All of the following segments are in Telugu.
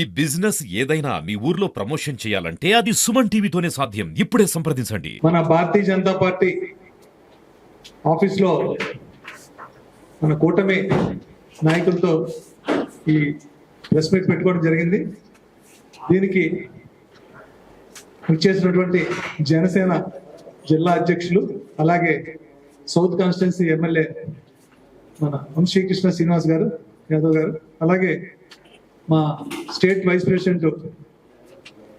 ఈ బిజినెస్ ఏదైనా మీ ఊర్లో ప్రమోషన్ చేయాలంటే అది సుమన్ టీవీతోనే సాధ్యం. ఇప్పుడే సంప్రదించండి. మన భారతీయ జనతా పార్టీ ఆఫీస్లో మన కూటమి నాయకులతో ఈ ప్రెస్ మీట్ పెట్టుకోవడం జరిగింది. దీనికి చేసినటువంటి జనసేన జిల్లా అధ్యక్షులు అలాగే సౌత్ కాన్స్టిట్యున్సీ ఎమ్మెల్యే మన వంశీకృష్ణ శ్రీనివాస్ గారు యాదవ్ గారు అలాగే మా state vice president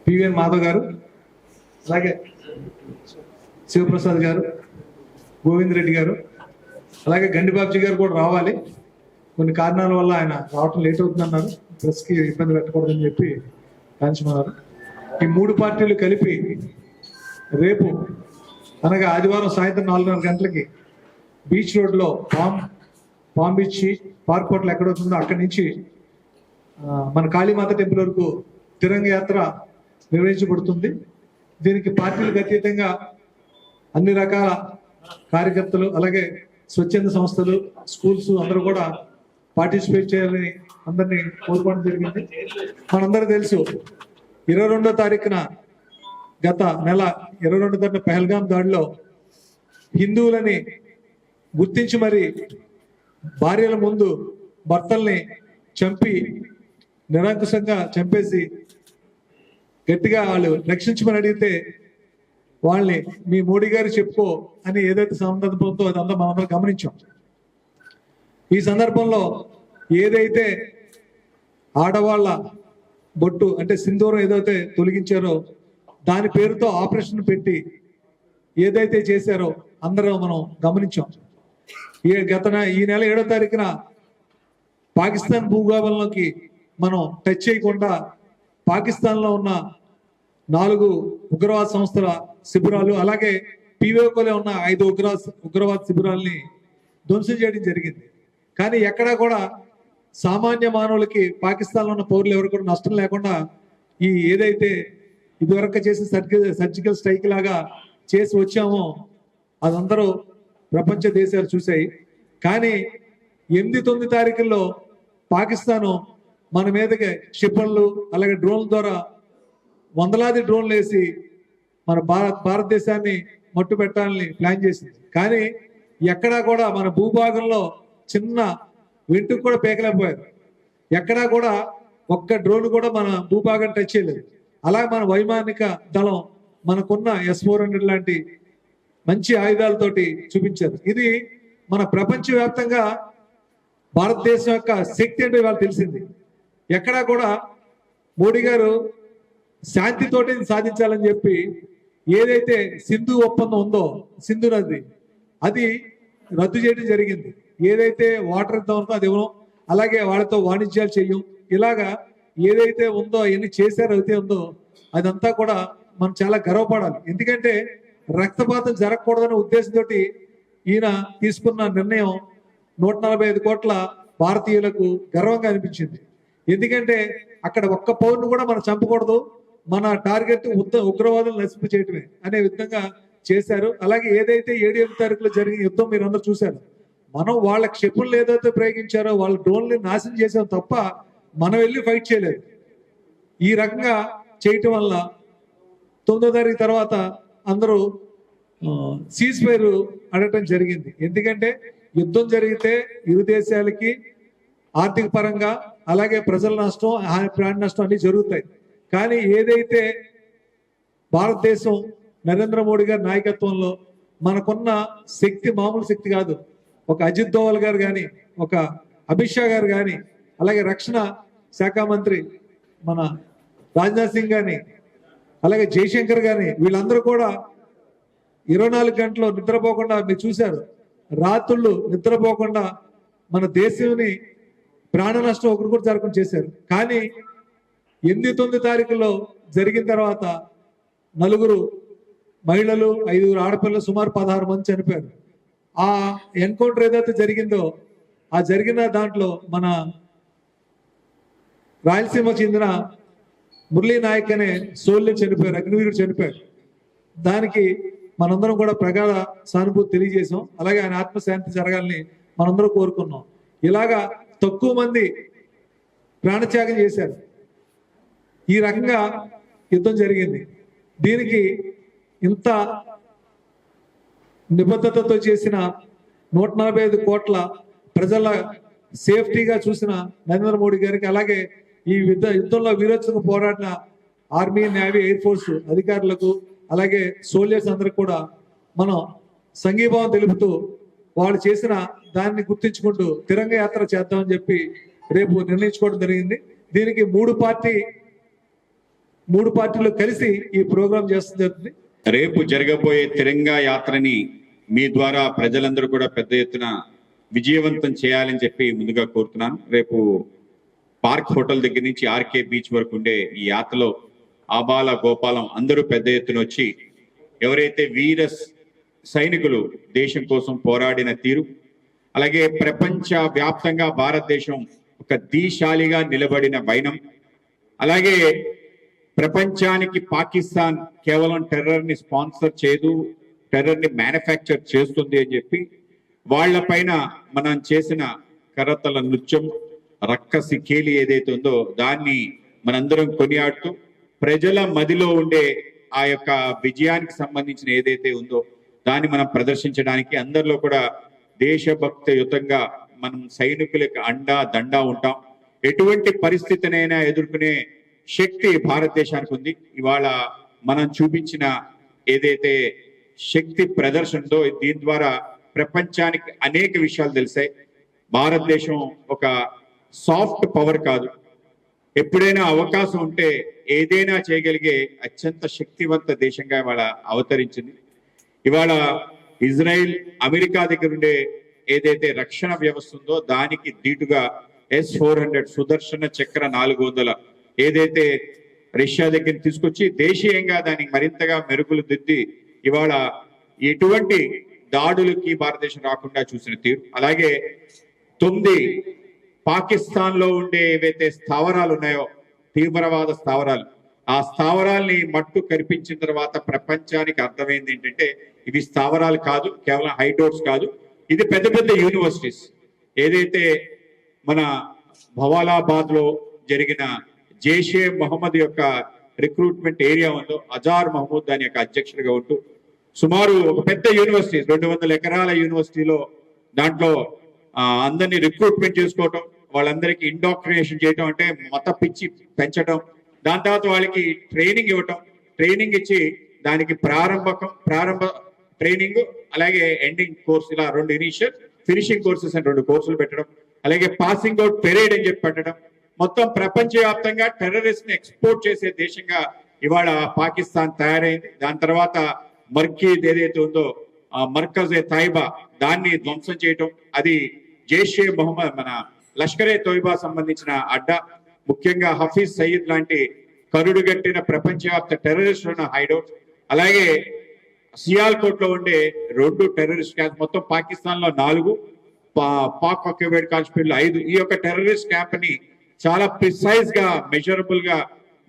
PVN Madhav గారు అలాగే శివప్రసాద్ గారు గోవింద్ రెడ్డి గారు అలాగే గండిబాబ్జీ గారు కూడా రావాలి. కొన్ని కారణాల వల్ల ఆయన రావటం లేట్ అవుతుందన్నారు. ప్రెస్కి ఇబ్బంది పెట్టకూడదని చెప్పి కాంచమన్నారు ఈ మూడు పార్టీలు కలిపి రేపు అనగా ఆదివారం సాయంత్రం నాలుగున్నర గంటలకి బీచ్ రోడ్లో palm palm beach park hotel ఎక్కడవుతుందో అక్కడి నుంచి మన కాళీమాత టెంపుల్ వరకు తిరంగ యాత్ర నిర్వహించబడుతుంది. దీనికి పార్టీలకు అతీతంగా అన్ని రకాల కార్యకర్తలు అలాగే స్వచ్ఛంద సంస్థలు స్కూల్స్ అందరూ కూడా పార్టిసిపేట్ చేయాలని అందరినీ కోరుకోవడం జరిగింది. మనందరూ తెలుసు ఇరవై రెండో తారీఖున గత నెల ఇరవై రెండో తారీఖున పెహల్గాం దాడిలో హిందువులని గుర్తించి మరి భార్యల ముందు భర్తల్ని చంపి నిరంకుశంగా చంపేసి గట్టిగా వాళ్ళు రక్షించమని అడిగితే వాళ్ళని మీ మోడీ గారు చెప్పుకో అని ఏదైతే సందర్భంతో అదంతా మనం గమనించాం. ఈ సందర్భంలో ఏదైతే ఆడవాళ్ళ బొట్టు అంటే సింధూరం ఏదైతే తొలగించారో దాని పేరుతో ఆపరేషన్ పెట్టి ఏదైతే చేశారో అందరూ మనం గమనించాం. ఈ గత ఈ నెల ఏడో తారీఖున పాకిస్తాన్ భూగోళంలోకి మనం టచ్ చేయకుండా పాకిస్తాన్లో ఉన్న నాలుగు ఉగ్రవాద సంస్థల శిబిరాలు అలాగే పీవోకోలో ఉన్న ఐదు ఉగ్రవాద ఉగ్రవాద శిబిరాల్ని ధ్వంసం చేయడం జరిగింది. కానీ ఎక్కడా కూడా సామాన్య మానవులకి పాకిస్తాన్లో ఉన్న పౌరులు ఎవరు కూడా నష్టం లేకుండా ఈ ఏదైతే ఇదివరకు చేసిన సర్జికల్ సర్జికల్ స్ట్రైక్ లాగా చేసి వచ్చామో అదందరూ ప్రపంచ దేశాలు చూశాయి. కానీ ఎనిమిది తొమ్మిది తారీఖుల్లో పాకిస్తాను మన మీదకి క్షిపణులు అలాగే డ్రోన్ల ద్వారా వందలాది డ్రోన్లు వేసి మన భారత్ భారతదేశాన్ని మట్టు పెట్టాలని ప్లాన్ చేసింది. కానీ ఎక్కడా కూడా మన భూభాగంలో చిన్న వెంటుకు కూడా పేకలేకపోయారు. ఎక్కడా కూడా ఒక్క డ్రోన్ కూడా మన భూభాగం టచ్ చేయలేదు. అలా మన వైమానిక దళం మనకున్న ఎస్ ఫోర్ హండ్రెడ్ లాంటి మంచి ఆయుధాలతోటి చూపించారు. ఇది మన ప్రపంచవ్యాప్తంగా భారతదేశం యొక్క శక్తి అంటే వాళ్ళు తెలిసింది. ఎక్కడా కూడా మోడీ గారు శాంతితోటి సాధించాలని చెప్పి ఏదైతే సింధు ఒప్పందం ఉందో సింధు నది అది రద్దు చేయడం జరిగింది. ఏదైతే వాటర్ ఇద్దాం ఉందో అది ఇవ్వడం అలాగే వాళ్ళతో వాణిజ్యాలు చేయం ఇలాగా ఏదైతే ఉందో ఎన్ని చేశారో అయితే ఉందో అదంతా కూడా మనం చాలా గర్వపడాలి. ఎందుకంటే రక్తపాతం జరగకూడదనే ఉద్దేశంతో ఈయన తీసుకున్న నిర్ణయం నూట నలభై ఐదు కోట్ల భారతీయులకు గర్వంగా అనిపించింది. ఎందుకంటే అక్కడ ఒక్క పౌరుని కూడా మనం చంపకూడదు. మన టార్గెట్ ఉద్ద ఉగ్రవాదులు నశింపు చేయటమే అనే విధంగా చేశారు. అలాగే ఏదైతే ఏడు ఎనిమిది తారీఖులో జరిగిన యుద్ధం మీరు అందరూ చూశారు. మనం వాళ్ళ క్షిపణులు ఏదైతే ప్రయోగించారో వాళ్ళ డ్రోన్లు నాశనం చేసాం తప్ప మనం వెళ్ళి ఫైట్ చేయలేదు. ఈ రకంగా చేయటం వల్ల తొమ్మిదో తారీఖు తర్వాత అందరూ సీజ్ ఫైర్ అడగటం జరిగింది. ఎందుకంటే యుద్ధం జరిగితే ఇరు దేశాలకి ఆర్థిక పరంగా అలాగే ప్రజల నష్టం ఆయన ప్రాణ నష్టం అన్ని జరుగుతాయి. కానీ ఏదైతే భారతదేశం నరేంద్ర మోడీ గారి నాయకత్వంలో మనకున్న శక్తి మామూలు శక్తి కాదు. ఒక అజిత్ దోవల్ గారు కానీ ఒక అమిత్ షా గారు కానీ అలాగే రక్షణ శాఖ మంత్రి మన రాజ్నాథ్ సింగ్ కానీ అలాగే జయశంకర్ కానీ వీళ్ళందరూ కూడా ఇరవై నాలుగు గంటలు నిద్రపోకుండా మీరు చూశారు. రాత్రులు నిద్రపోకుండా మన దేశంని ప్రాణ నష్టం ఒకరు కూడా జరగకుండా చేశారు. కానీ ఎనిమిది తొమ్మిది తారీఖులో జరిగిన తర్వాత నలుగురు మహిళలు ఐదుగురు ఆడపిల్లలు సుమారు పదహారు మంది చనిపోయారు. ఆ ఎన్కౌంటర్ ఏదైతే జరిగిందో ఆ జరిగిన దాంట్లో మన రాయలసీమకు చెందిన మురళీ నాయక్ అనే సోల్ని చనిపోయారు అగ్నివీరుడు చనిపోయారు. దానికి మనందరం కూడా ప్రగాఢ సానుభూతి తెలియజేసాం అలాగే ఆయన ఆత్మశాంతి జరగాలని మనందరం కోరుకున్నాం. ఇలాగా తక్కువ మంది ప్రాణత్యాగం చేశారు. ఈ రకంగా యుద్ధం జరిగింది. దీనికి ఇంత నిబద్ధతతో చేసిన నూట నలభై ఐదు కోట్ల ప్రజల సేఫ్టీగా చూసిన నరేంద్ర మోడీ గారికి అలాగే ఈ యుద్ధ యుద్ధంలో వీరోత్సవం పోరాడిన ఆర్మీ నేవీ ఎయిర్ ఫోర్స్ అధికారులకు అలాగే సోల్జర్స్ అందరికి కూడా మనం సంఘీభావం తెలుపుతూ వాళ్ళు చేసిన దాన్ని గుర్తించుకుంటూ తిరంగ యాత్ర చేద్దామని చెప్పి రేపు నిర్ణయించుకోవడం జరిగింది. దీనికి మూడు పార్టీ మూడు పార్టీలు కలిసి ఈ ప్రోగ్రాం చేస్తుంది జరుగుతుంది. రేపు జరగబోయే తిరంగా యాత్రని మీ ద్వారా ప్రజలందరూ కూడా పెద్ద ఎత్తున విజయవంతం చేయాలని చెప్పి ముందుగా కోరుతున్నాను. రేపు పార్క్ హోటల్ దగ్గర నుంచి ఆర్కే బీచ్ వరకు ఉండే ఈ యాత్రలో ఆబాల గోపాలం అందరూ పెద్ద ఎత్తున వచ్చి ఎవరైతే వీరస్ సైనికులు దేశం కోసం పోరాడిన తీరు. అలాగే ప్రపంచ వ్యాప్తంగా భారతదేశం ఒక దీశాలిగా నిలబడిన వైనం. అలాగే ప్రపంచానికి పాకిస్తాన్ కేవలం టెర్రర్ని స్పాన్సర్ చేయదు టెర్రర్ని మ్యానుఫ్యాక్చర్ చేస్తుంది అని చెప్పి వాళ్ళ పైన మనం చేసిన కరతల నృత్యం రక్కసి కేలి ఏదైతే ఉందో దాన్ని మనందరం కొనియాడుతూ ప్రజల మదిలో ఉండే ఆ యొక్క విజయానికి సంబంధించిన ఏదైతే ఉందో దాన్ని మనం ప్రదర్శించడానికి అందరిలో కూడా దేశభక్తియుతంగా మనం సైనికులకు అండా దండా ఉంటాం. ఎటువంటి పరిస్థితినైనా ఎదుర్కొనే శక్తి భారతదేశానికి ఉంది. ఇవాళ మనం చూపించిన ఏదైతే శక్తి ప్రదర్శనతో దీని ద్వారా ప్రపంచానికి అనేక విషయాలు తెలిసాయి. భారతదేశం ఒక సాఫ్ట్ పవర్ కాదు. ఎప్పుడైనా అవకాశం ఉంటే ఏదైనా చేయగలిగే అత్యంత శక్తివంత దేశంగా ఇవాళ అవతరించింది. ఇవాళ ఇజ్రాయిల్ అమెరికా దగ్గర ఉండే ఏదైతే రక్షణ వ్యవస్థ ఉందో దానికి దీటుగా S four hundred Sudarshana Chakra నాలుగు వందల ఏదైతే రష్యా దగ్గర తీసుకొచ్చి దేశీయంగా దానికి మరింతగా మెరుగులు దిద్ది ఇవాళ ఎటువంటి దాడులకి భారతదేశం రాకుండా చూసిన తీరు. అలాగే తొమ్మిది పాకిస్తాన్లో ఉండే ఏవైతే స్థావరాలు ఉన్నాయో తీవ్రవాద స్థావరాలు ఆ స్థావరాల్ని మట్టు కనిపించిన తర్వాత ప్రపంచానికి అర్థమైంది ఏంటంటే ఇవి స్థావరాలు కాదు కేవలం హైడోట్స్ కాదు. ఇది పెద్ద పెద్ద యూనివర్సిటీస్. ఏదైతే మన భవాలాబాద్లో జరిగిన జైషే మహమ్మద్ యొక్క రిక్రూట్మెంట్ ఏరియా ఉందో అజార్ మహమ్మద్ దాని యొక్క అధ్యక్షుడిగా ఉంటూ సుమారు ఒక పెద్ద యూనివర్సిటీ రెండు వందల ఎకరాల యూనివర్సిటీలో దాంట్లో అందరినీ రిక్రూట్మెంట్ చేసుకోవటం వాళ్ళందరికీ ఇండాక్రినేషన్ చేయటం అంటే మత పిచ్చి పెంచడం దాని తర్వాత వాళ్ళకి ట్రైనింగ్ ఇవ్వటం ట్రైనింగ్ ఇచ్చి దానికి ప్రారంభకం ప్రారంభ ట్రైనింగ్ అలాగే ఎండింగ్ కోర్స్ ఇలా రెండు ఇనిషియల్ ఫినిషింగ్ కోర్సెస్ అని రెండు కోర్సులు పెట్టడం అలాగే పాసింగ్ అవుట్ పెరేడ్ అని చెప్పి పెట్టడం. మొత్తం ప్రపంచవ్యాప్తంగా టెర్రరిస్ట్ని ఎక్స్పోర్ట్ చేసే దేశంగా ఇవాళ పాకిస్తాన్ తయారైంది. దాని తర్వాత మర్కీద్ ఏదైతే ఉందో ఆ మర్కజ్ ఏ తాయిబా దాన్ని ధ్వంసం చేయటం. అది జైషే మొహమ్మద్ మన లష్కరే తోయిబా సంబంధించిన అడ్డా. ముఖ్యంగా హఫీజ్ సయీద్ లాంటి కరుడుగట్టిన ప్రపంచవ్యాప్త టెర్రరిస్టులను హైడౌట్ అలాగే సియాల్కోట్లో ఉండే రెండు టెర్రరిస్ట్ క్యాంప్ మొత్తం పాకిస్తాన్లో నాలుగు పా- పాక్ ఆక్యుపైడ్ కాశ్మీర్లో ఐదు. ఈ యొక్క టెర్రరిస్ట్ క్యాంప్ని చాలా ప్రిసైజ్గా మెజరబుల్గా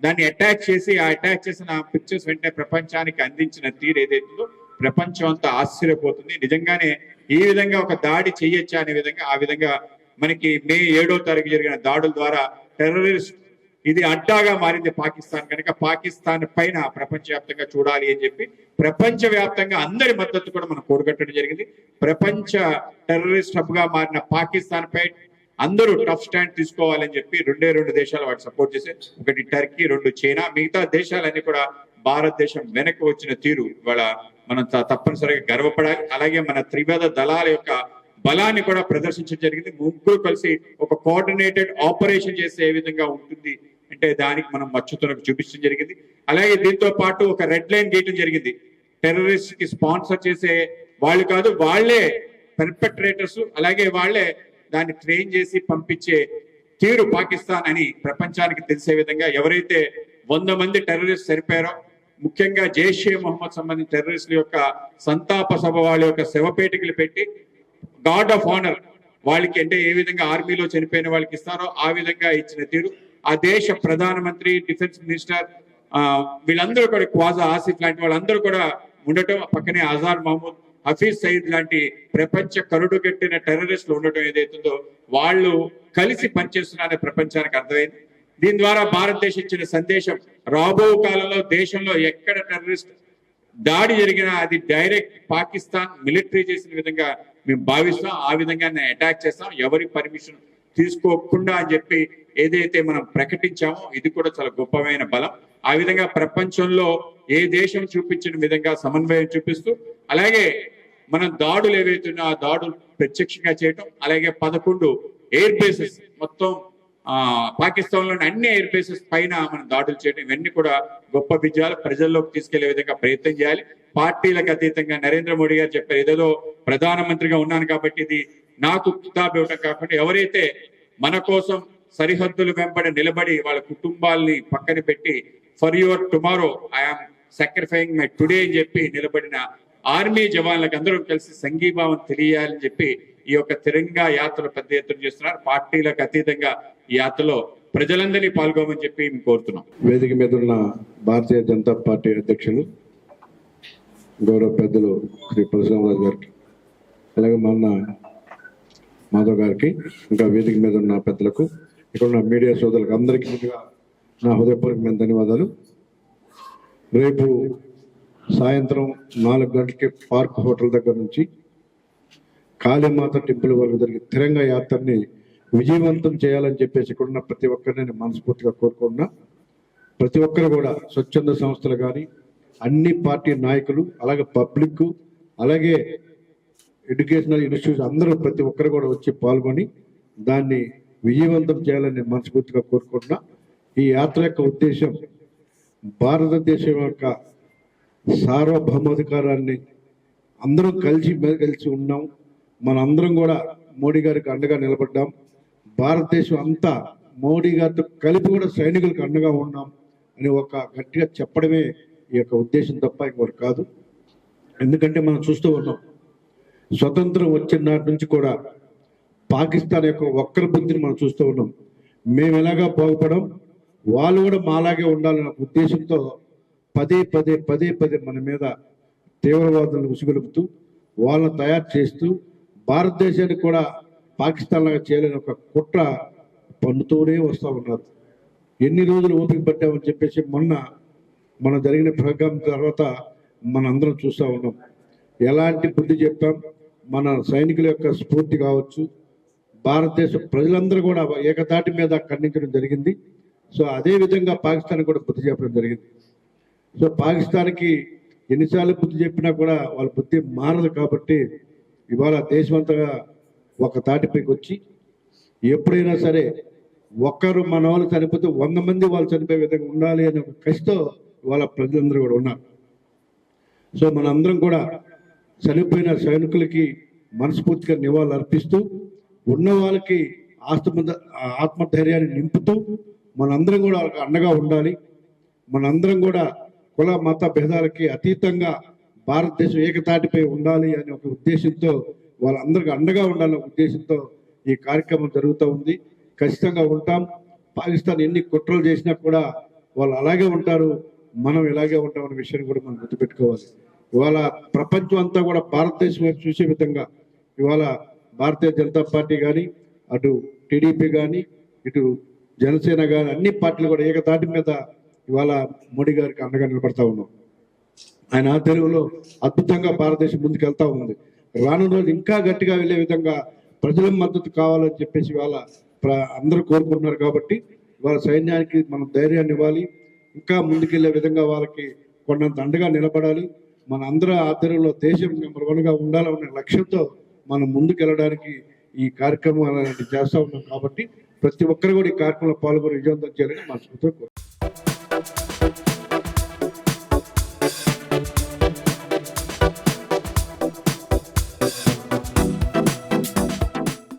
దాన్ని అటాచ్ చేసి ఆ అటాచ్ చేసిన పిక్చర్స్ వెంటనే ప్రపంచానికి అందించిన తీరు ఏదైతుందో ప్రపంచం అంతా ఆశ్చర్యపోతుంది. నిజంగానే ఈ విధంగా ఒక దాడి చేయొచ్చా అనే విధంగా ఆ విధంగా మనకి మే ఏడో తారీఖు జరిగిన దాడుల ద్వారా టెర్రరిస్ట్. ఇది అడ్డాగా మారింది పాకిస్తాన్ కనుక పాకిస్తాన్ పైన ప్రపంచవ్యాప్తంగా చూడాలి అని చెప్పి ప్రపంచ వ్యాప్తంగా అందరి మద్దతు కూడా మనం కూడగట్టడం జరిగింది. ప్రపంచ టెర్రరిస్ట్ హబ్గా మారిన పాకిస్తాన్ పై అందరూ టఫ్ స్టాండ్ తీసుకోవాలని చెప్పి రెండే రెండు దేశాలు వాటి సపోర్ట్ చేసే ఒకటి టర్కీ రెండు చైనా. మిగతా దేశాలన్నీ కూడా భారతదేశం వెనక్కి వచ్చిన తీరు. ఇవాళ మనం తప్పనిసరిగా గర్వపడాలి. అలాగే మన త్రివేద దళాల యొక్క బలాన్ని కూడా ప్రదర్శించడం జరిగింది. ముగ్గురు కలిసి ఒక కోఆర్డినేటెడ్ ఆపరేషన్ చేస్తే ఏ విధంగా ఉంటుంది అంటే దానికి మనం మచ్చుతునకు చూపించడం జరిగింది. అలాగే దీంతో పాటు ఒక రెడ్ లైన్ గీయటం జరిగింది. టెర్రరిస్ట్కి స్పాన్సర్ చేసే వాళ్ళు కాదు వాళ్ళే పెర్పెట్రేటర్స్ అలాగే వాళ్ళే దాన్ని ట్రైన్ చేసి పంపించే తీరు పాకిస్తాన్ అని ప్రపంచానికి తెలిసే విధంగా ఎవరైతే వంద మంది టెర్రరిస్ట్ సరిపోయారో ముఖ్యంగా జైషే మొహమ్మద్ సంబంధించిన టెర్రరిస్టుల యొక్క సంతాప సభ వాళ్ళ యొక్క శవపేటికలు పెట్టి గార్డ్ ఆఫ్ ఆనర్ వాళ్ళకి అంటే ఏ విధంగా ఆర్మీలో చనిపోయిన వాళ్ళకి ఇస్తారో ఆ విధంగా ఇచ్చిన తీరు. ఆ దేశ ప్రధానమంత్రి డిఫెన్స్ మినిస్టర్ వీళ్ళందరూ కూడా క్వాజా ఆసిఫ్ లాంటి వాళ్ళందరూ కూడా ఉండటం పక్కనే అజార్ మహమూద్ హఫీజ్ సయీద్ లాంటి ప్రపంచ కరుడుగట్టిన టెర్రరిస్టులు ఉండటం ఏదైతుందో వాళ్ళు కలిసి పనిచేస్తున్నారనే ప్రపంచానికి అర్థమైంది. దీని ద్వారా భారతదేశం ఇచ్చిన సందేశం రాబో కాలంలో దేశంలో ఎక్కడ టెర్రరిస్ట్ దాడి జరిగినా అది డైరెక్ట్ పాకిస్తాన్ మిలిటరీ చేసిన విధంగా మేము భావిస్తాం ఆ విధంగా అటాక్ చేస్తాం ఎవరి పర్మిషన్ తీసుకోకుండా అని చెప్పి ఏదైతే మనం ప్రకటించామో ఇది కూడా చాలా గొప్పమైన బలం. ఆ విధంగా ప్రపంచంలో ఏ దేశం చూపించిన విధంగా సమన్వయం చూపిస్తూ అలాగే మనం దాడులు ఏవైతున్నా ఆ దాడులు ప్రత్యక్షంగా చేయటం అలాగే పదకొండు ఎయిర్ బేసెస్ మొత్తం ఆ పాకిస్తాన్లోని అన్ని ఎయిర్ బేసెస్ పైన మనం దాడులు చేయడం ఇవన్నీ కూడా గొప్ప విజయాలు. ప్రజల్లోకి తీసుకెళ్ళే విధంగా ప్రయత్నం చేయాలి. పార్టీలకు అతీతంగా నరేంద్ర మోడీ గారు చెప్పారు ఏదేదో ప్రధానమంత్రిగా ఉన్నాను కాబట్టి ఇది నాకు కితాబ్ ఇవ్వటం కాకుండా ఎవరైతే మన కోసం సరిహద్దులు వెంబడి నిలబడి వాళ్ళ కుటుంబాల్ని పక్కన పెట్టి for your tomorrow I'm sacrificing my today అని చెప్పి నిలబడిన ఆర్మీ జవాన్లకు అందరూ కలిసి సంఘీభావం తెలియాలని చెప్పి ఈ యొక్క తిరంగా యాత్ర పెద్ద ఎత్తున చేస్తున్నారు. పార్టీలకు అతీతంగా ఈ యాత్రలో ప్రజలందరినీ పాల్గొమని చెప్పి మేము కోరుతున్నాం. వేదిక మీద ఉన్న భారతీయ జనతా పార్టీ అధ్యక్షులు గౌరవ పెద్దలు శ్రీ పరశురామరాజు గారికి అలాగే మా అన్న మాధవ్ గారికి ఇంకా వేదిక మీద ఉన్న పెద్దలకు ఇక్కడ ఉన్న మీడియా సోదరులకు అందరికీ ముందుగా నా హృదయపూర్వకమైన ధన్యవాదాలు. రేపు సాయంత్రం నాలుగు గంటలకి పార్క్ హోటల్ దగ్గర నుంచి కాళీమాత టెంపుల్ వరకు జరిగే తిరంగ యాత్రని విజయవంతం చేయాలని చెప్పేసి కూడా ప్రతి ఒక్కరిని నేను మనస్ఫూర్తిగా కోరుకుంటున్నా. ప్రతి ఒక్కరు కూడా స్వచ్ఛంద సంస్థలు కానీ అన్ని పార్టీ నాయకులు అలాగే పబ్లిక్ అలాగే ఎడ్యుకేషనల్ ఇన్స్టిట్యూట్స్ అందరూ ప్రతి ఒక్కరు కూడా వచ్చి పాల్గొని దాన్ని విజయవంతం చేయాలని నేను మనస్ఫూర్తిగా కోరుకుంటున్నా. ఈ యాత్ర యొక్క ఉద్దేశం భారతదేశం యొక్క సార్వభౌమాధికారాన్ని అందరం కలిసి కలిసి ఉన్నాం. మనందరం కూడా మోడీ గారికి అండగా నిలబడ్డాం. భారతదేశం అంతా మోడీ గారితో కలిపి కూడా సైనికులకు అండగా ఉన్నాం అని ఒక గట్టిగా చెప్పడమే ఈ యొక్క ఉద్దేశం తప్ప ఇంకొకటి కాదు. ఎందుకంటే మనం చూస్తూ ఉన్నాం స్వతంత్రం వచ్చిన నాటి నుంచి కూడా పాకిస్తాన్ యొక్క ఒక్కర బుద్ధిని మనం చూస్తూ ఉన్నాం. మేము ఎలాగా బాగుపడం? వాళ్ళు కూడా మాలాగే ఉండాలనే ఉద్దేశంతో పదే పదే పదే పదే మన మీద తీవ్రవాదులను ఉసిగొలుపుతూ వాళ్ళని తయారు చేస్తూ భారతదేశానికి కూడా పాకిస్తాన్ లాగా చేయలేని ఒక కుట్ర పన్నుతూనే వస్తూ ఉన్నారు ఎన్ని రోజులు ఓపిక పట్టామని చెప్పేసి మొన్న మన జరిగిన ప్రోగ్రామ్ తర్వాత మనందరం చూస్తూ ఉన్నాం. ఎలాంటి బుద్ధి చెప్పాం మన సైనికుల యొక్క స్ఫూర్తి కావచ్చు. భారతదేశ ప్రజలందరూ కూడా ఏకతాటి మీద ఖండించడం జరిగింది. సో అదే విధంగా పాకిస్తాన్ కూడా బుద్ధి చెప్పడం జరిగింది. సో పాకిస్తాన్కి ఎన్నిసార్లు బుద్ధి చెప్పినా కూడా వాళ్ళ బుద్ధి మారదు కాబట్టి ఇవాళ దేశమంతగా ఒక తాటిపైకి వచ్చి ఎప్పుడైనా సరే ఒక్కరు మన వాళ్ళు చనిపోతే వంద మంది వాళ్ళు చనిపోయే విధంగా ఉండాలి అనే ఒక కసితో వాళ్ళ ప్రజలందరూ కూడా ఉన్నారు. సో మనందరం కూడా చనిపోయిన సైనికులకి మనస్ఫూర్తిగా నివాళులు అర్పిస్తూ ఉన్న వాళ్ళకి ఆత్మ ఆత్మధైర్యాన్ని నింపుతూ మనందరం కూడా వాళ్ళకి అండగా ఉండాలి. మనందరం కూడా కుల మత భేదాలకి అతీతంగా భారతదేశం ఏకతాటిపై ఉండాలి అనే ఒక ఉద్దేశంతో వాళ్ళందరికీ అండగా ఉండాలనే ఉద్దేశంతో ఈ కార్యక్రమం జరుగుతూ ఉంది. ఖచ్చితంగా ఉంటాం. పాకిస్తాన్ ఎన్ని కుట్రలు చేసినా కూడా వాళ్ళు అలాగే ఉంటారు. మనం ఇలాగే ఉంటాం అనే విషయాన్ని కూడా మనం గుర్తుపెట్టుకోవాలి. ఇవాళ ప్రపంచం అంతా కూడా భారతదేశం వైపు చూసే విధంగా ఇవాళ భారతీయ జనతా పార్టీ కానీ అటు టీడీపీ కానీ ఇటు జనసేన కానీ అన్ని పార్టీలు కూడా ఏకతాటి మీద ఇవాళ మోడీ గారికి అండగా నిలబడతా ఉన్నాం. ఆయన ఆధ్వర్యంలో అద్భుతంగా భారతదేశం ముందుకెళ్తా ఉంది. రానున్న రోజులు ఇంకా గట్టిగా వెళ్ళే విధంగా ప్రజల మద్దతు కావాలని చెప్పేసి వాళ్ళ అందరూ కోరుకుంటున్నారు కాబట్టి వాళ్ళ సైన్యానికి మనం ధైర్యాన్ని ఇవ్వాలి. ఇంకా ముందుకెళ్ళే విధంగా వాళ్ళకి కొండంత అండగా నిలబడాలి. మన అందరి ఆధ్వర్యంలో దేశం నెంబర్ వన్గా ఉండాలనే లక్ష్యంతో మనం ముందుకెళ్ళడానికి ఈ కార్యక్రమం చేస్తూ ఉన్నాం కాబట్టి ప్రతి ఒక్కరు కూడా ఈ కార్యక్రమంలో పాల్గొని విజయవంతం చేయాలని మనస్ఫూర్తిగా కోరుతున్నాం